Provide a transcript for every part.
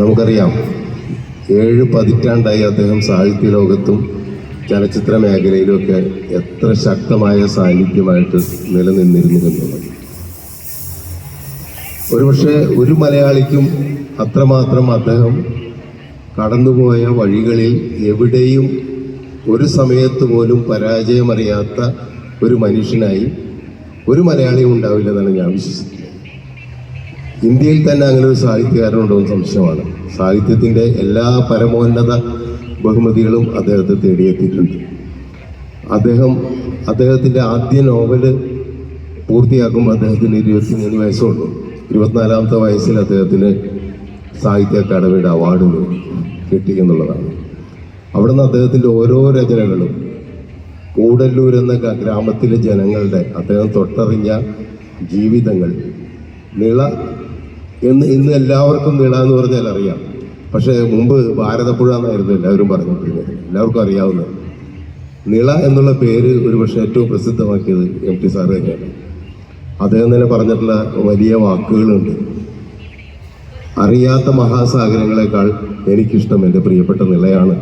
നമുക്കറിയാം. ഏഴ് പതിറ്റാണ്ടായി അദ്ദേഹം സാഹിത്യ ലോകത്തും ചലച്ചിത്ര മേഖലയിലുമൊക്കെ എത്ര ശക്തമായ സാന്നിധ്യമായിട്ട് നിലനിന്നിരുന്നു എന്നുള്ളത്. ഒരുപക്ഷെ ഒരു മലയാളിക്കും അത്രമാത്രം അദ്ദേഹം കടന്നുപോയ വഴികളിൽ എവിടെയും ഒരു സമയത്ത് പോലും പരാജയമറിയാത്ത ഒരു മനുഷ്യനായി ഒരു മലയാളിയും ഉണ്ടാവില്ലെന്നാണ് ഞാൻ വിശ്വസിക്കുന്നത്. ഇന്ത്യയിൽ തന്നെ അങ്ങനെ ഒരു സാഹിത്യകാരനുണ്ടോ എന്ന് സംശയമാണ്. സാഹിത്യത്തിന്റെ എല്ലാ പരമോന്നത ബഹുമതികളും അദ്ദേഹത്തെ തേടിയെത്തിയിട്ടുണ്ട്. അദ്ദേഹം അദ്ദേഹത്തിന്റെ ആദ്യ നോവൽ പൂർത്തിയാക്കുമ്പോൾ അദ്ദേഹത്തിന് ഇരുപത്തിമൂന്ന് വയസ്സുള്ളൂ ഇരുപത്തിനാലാമത്തെ വയസ്സിൽ അദ്ദേഹത്തിന് സാഹിത്യ അക്കാദമിയുടെ അവാർഡ് കിട്ടി എന്നുള്ളതാണ്. അവിടുന്ന് അദ്ദേഹത്തിന്റെ ഓരോ രചനകളും കൂടല്ലൂർ എന്ന ഗ്രാമത്തിലെ ജനങ്ങളുടെ അദ്ദേഹം തൊട്ടറിഞ്ഞ ജീവിതങ്ങൾ നിള എന്ന് ഇന്ന് എല്ലാവർക്കും വീണാന്ന് പറഞ്ഞാൽ അറിയാം. പക്ഷേ മുമ്പ് ഭാരതപ്പുഴ എന്നായിരുന്നു എല്ലാവരും പറഞ്ഞുകൊണ്ടിരുന്നത്. എല്ലാവർക്കും അറിയാവുന്നത് നിള എന്നുള്ള പേര് ഒരുപക്ഷെ ഏറ്റവും പ്രസിദ്ധമാക്കിയത് എം ടി സാറ് തന്നെയാണ്. അദ്ദേഹം തന്നെ പറഞ്ഞിട്ടുള്ള വലിയ വാക്കുകളുണ്ട്. അറിയാത്ത മഹാസാഗരങ്ങളെക്കാൾ എനിക്കിഷ്ടം എന്റെ പ്രിയപ്പെട്ട നിളയാണ്.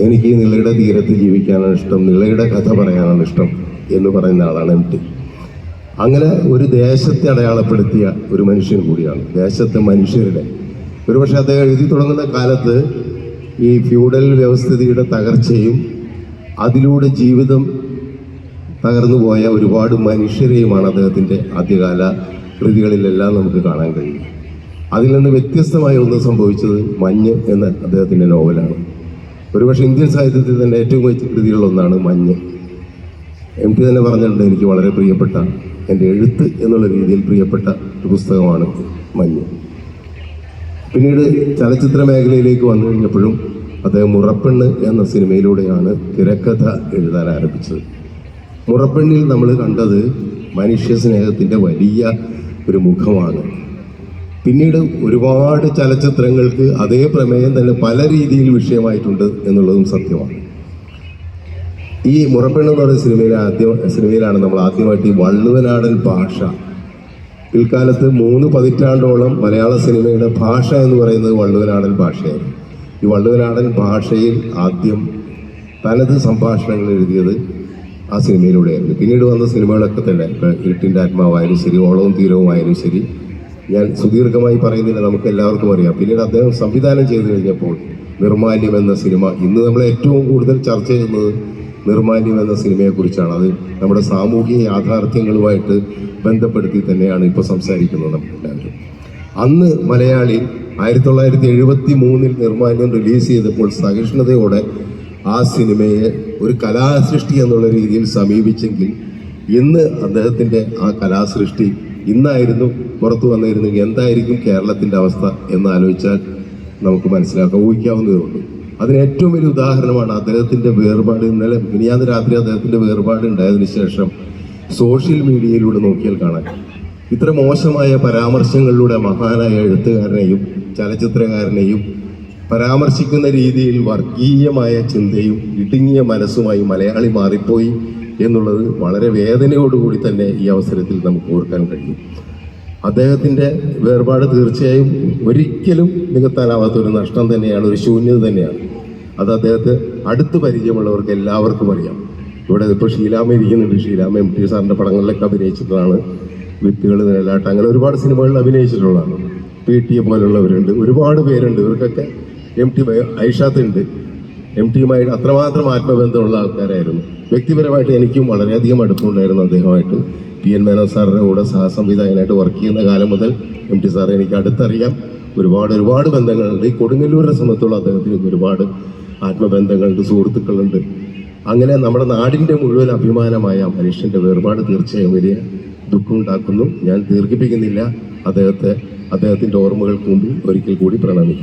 എനിക്ക് നിളയുടെ തീരത്ത് ജീവിക്കാനാണ് ഇഷ്ടം. നിളയുടെ കഥ പറയാനാണ് ഇഷ്ടം എന്ന് പറയുന്ന ആളാണ് എം ടി. അങ്ങനെ ഒരു ദേശത്തെ അടയാളപ്പെടുത്തിയ ഒരു മനുഷ്യൻ കൂടിയാണ്. ദേശത്തെ മനുഷ്യരുടെ. ഒരുപക്ഷെ അദ്ദേഹം എഴുതി തുടങ്ങുന്ന കാലത്ത് ഈ ഫ്യൂഡൽ വ്യവസ്ഥിതിയുടെ തകർച്ചയും അതിലൂടെ ജീവിതം തകർന്നു പോയ ഒരുപാട് മനുഷ്യരെയുമാണ് അദ്ദേഹത്തിന്റെ ആദ്യകാല കൃതികളിലെല്ലാം നമുക്ക് കാണാൻ കഴിയും. അതിൽ നിന്ന് വ്യത്യസ്തമായ ഒന്ന് സംഭവിച്ചത് മഞ്ഞ് എന്ന അദ്ദേഹത്തിന്റെ നോവലാണ്. ഒരുപക്ഷെ ഇന്ത്യൻ സാഹിത്യത്തിൽ തന്നെ ഏറ്റവും മികച്ച കൃതികളിലൊന്നാണ് മഞ്ഞ്. എം ടി തന്നെ പറഞ്ഞിട്ടുണ്ട് എനിക്ക് വളരെ പ്രിയപ്പെട്ട എന്റെ എഴുത്ത് എന്നുള്ള രീതിയിൽ പ്രിയപ്പെട്ട ഒരു പുസ്തകമാണ് മഞ്ഞ്. പിന്നീട് ചലച്ചിത്ര മേഖലയിലേക്ക് വന്നു കഴിഞ്ഞപ്പോഴും അദ്ദേഹം മുറപ്പെണ്ണ് എന്ന സിനിമയിലൂടെയാണ് തിരക്കഥ എഴുതാൻ ആരംഭിച്ചത്. മുറപ്പെണ്ണിൽ നമ്മൾ കണ്ടത് മനുഷ്യ സ്നേഹത്തിന്റെ വലിയ ഒരു മുഖമാണ്. പിന്നീട് ഒരുപാട് ചലച്ചിത്രങ്ങൾക്ക് അതേ പ്രമേയം തന്നെ പല രീതിയിൽ വിഷയമായിട്ടുണ്ട് എന്നുള്ളതും സത്യമാണ്. ഈ മുറപ്പെണ്ണ് എന്ന് പറയുന്ന സിനിമയിലെ ആദ്യ സിനിമയിലാണ് നമ്മൾ ആദ്യമായിട്ട് ഈ വള്ളുവനാടൻ ഭാഷ. പിൽക്കാലത്ത് മൂന്ന് പതിറ്റാണ്ടോളം മലയാള സിനിമയുടെ ഭാഷ എന്ന് പറയുന്നത് വള്ളുവനാടൻ ഭാഷയായിരുന്നു ഈ വള്ളുവനാടൻ ഭാഷയിൽ ആദ്യം തനത് സംഭാഷണങ്ങൾ എഴുതിയത് ആ സിനിമയിലൂടെയായിരുന്നു. പിന്നീട് വന്ന സിനിമകളൊക്കെ തന്നെ ഇരുട്ടിന്റെ ആത്മാവായാലും ശരി ഓളവും തീരവുമായാലും ശരി ഞാൻ സുദീർഘമായി പറയുന്നില്ല നമുക്ക് എല്ലാവർക്കും അറിയാം. പിന്നീട് അദ്ദേഹം സംവിധാനം ചെയ്തു കഴിഞ്ഞപ്പോൾ നിർമാല്യം എന്ന സിനിമ ഇന്ന് നമ്മൾ ഏറ്റവും കൂടുതൽ ചർച്ച ചെയ്യുന്നത് നിർമാല്യം എന്ന സിനിമയെക്കുറിച്ചാണ്. അത് നമ്മുടെ സാമൂഹിക യാഥാർത്ഥ്യങ്ങളുമായിട്ട് ബന്ധപ്പെടുത്തി തന്നെയാണ് ഇപ്പോൾ സംസാരിക്കുന്നത് നമ്മളെല്ലാവരും അന്ന് മലയാളി ആയിരത്തി തൊള്ളായിരത്തി എഴുപത്തി മൂന്നിൽ നിർമാല്യം റിലീസ് ചെയ്തപ്പോൾ സഹിഷ്ണുതയോടെ ആ സിനിമയെ ഒരു കലാസൃഷ്ടി എന്നുള്ള രീതിയിൽ സമീപിച്ചെങ്കിൽ ഇന്ന് അദ്ദേഹത്തിന്റെ ആ കലാസൃഷ്ടി ഇന്നായിരുന്നു പുറത്തു വന്നിരുന്നെങ്കിൽ എന്തായിരിക്കും കേരളത്തിന്റെ അവസ്ഥ എന്ന് ആലോചിച്ചാൽ നമുക്ക് മനസ്സിലാക്കാൻ ഊഹിക്കാവുന്നതേ ഉള്ളൂ. അതിന് ഏറ്റവും വലിയ ഉദാഹരണമാണ് അദ്ദേഹത്തിന്റെ വേർപാട്. ഇന്നലെ മിനിയാന്ന് രാത്രി അദ്ദേഹത്തിന്റെ വേർപാട് ഉണ്ടായതിനു ശേഷം സോഷ്യൽ മീഡിയയിലൂടെ നോക്കിയാൽ കാണാൻ. ഇത്ര മോശമായ പരാമർശങ്ങളിലൂടെ മഹാനായ എഴുത്തുകാരനെയും ചലച്ചിത്രകാരനെയും പരാമർശിക്കുന്ന രീതിയിൽ വർഗീയമായ ചിന്തയും ഇടുങ്ങിയ മനസ്സുമായി മലയാളി മാറിപ്പോയി എന്നുള്ളത് വളരെ വേദനയോടുകൂടി തന്നെ ഈ അവസരത്തിൽ നമുക്ക് ഓർക്കാൻ കഴിയും. അദ്ദേഹത്തിന്റെ വേർപാട് തീർച്ചയായും ഒരിക്കലും നികത്താനാവാത്ത ഒരു നഷ്ടം തന്നെയാണ് ഒരു ശൂന്യത തന്നെയാണ്. അത് അദ്ദേഹത്തെ അടുത്ത് പരിചയമുള്ളവർക്ക് എല്ലാവർക്കും അറിയാം. ഇവിടെ ഇപ്പോൾ ഷീലാമ ഇരിക്കുന്നുണ്ട്. ഷീലാമ എം ടി സാറിന്റെ പടങ്ങളിലൊക്കെ അഭിനയിച്ചിട്ടുള്ളതാണ്. വിത്തുകൾ നിഴലാട്ടം അങ്ങനെ ഒരുപാട് സിനിമകളിൽ അഭിനയിച്ചിട്ടുള്ളതാണ്. പി ടി എ പോലുള്ളവരുണ്ട്. ഒരുപാട് പേരുണ്ട്. ഇവർക്കൊക്കെ എം ടി ഐഷാത്ത് ഉണ്ട് എം ടിയുമായി അത്രമാത്രം ആത്മബന്ധമുള്ള ആൾക്കാരായിരുന്നു. വ്യക്തിപരമായിട്ട് എനിക്കും വളരെയധികം അടുപ്പമുണ്ടായിരുന്നു അദ്ദേഹമായിട്ട്. പി എൻ മേനോ സാറിന്റെ കൂടെ സഹസംവിധായകനായിട്ട് വർക്ക് ചെയ്യുന്ന കാലം മുതൽ എം ടി സാറെ എനിക്ക് അടുത്തറിയാം. ഒരുപാട് ഒരുപാട് ബന്ധങ്ങളുണ്ട്. ഈ കൊടുങ്ങല്ലൂരിനെ സംബന്ധിച്ചുള്ള അദ്ദേഹത്തിന് ഒരുപാട് ആത്മബന്ധങ്ങളുണ്ട് സുഹൃത്തുക്കളുണ്ട്. അങ്ങനെ നമ്മുടെ നാടിന്റെ മുഴുവൻ അഭിമാനമായ മനുഷ്യന്റെ വേർപാട് തീർച്ചയായും വലിയ ദുഃഖമുണ്ടാക്കുന്നു ഞാൻ ദീർഘിപ്പിക്കുന്നില്ല. അദ്ദേഹത്തെ അദ്ദേഹത്തിന്റെ ഓർമ്മകൾക്ക് മുമ്പിൽ ഒരിക്കൽ കൂടി പ്രണമിക്കും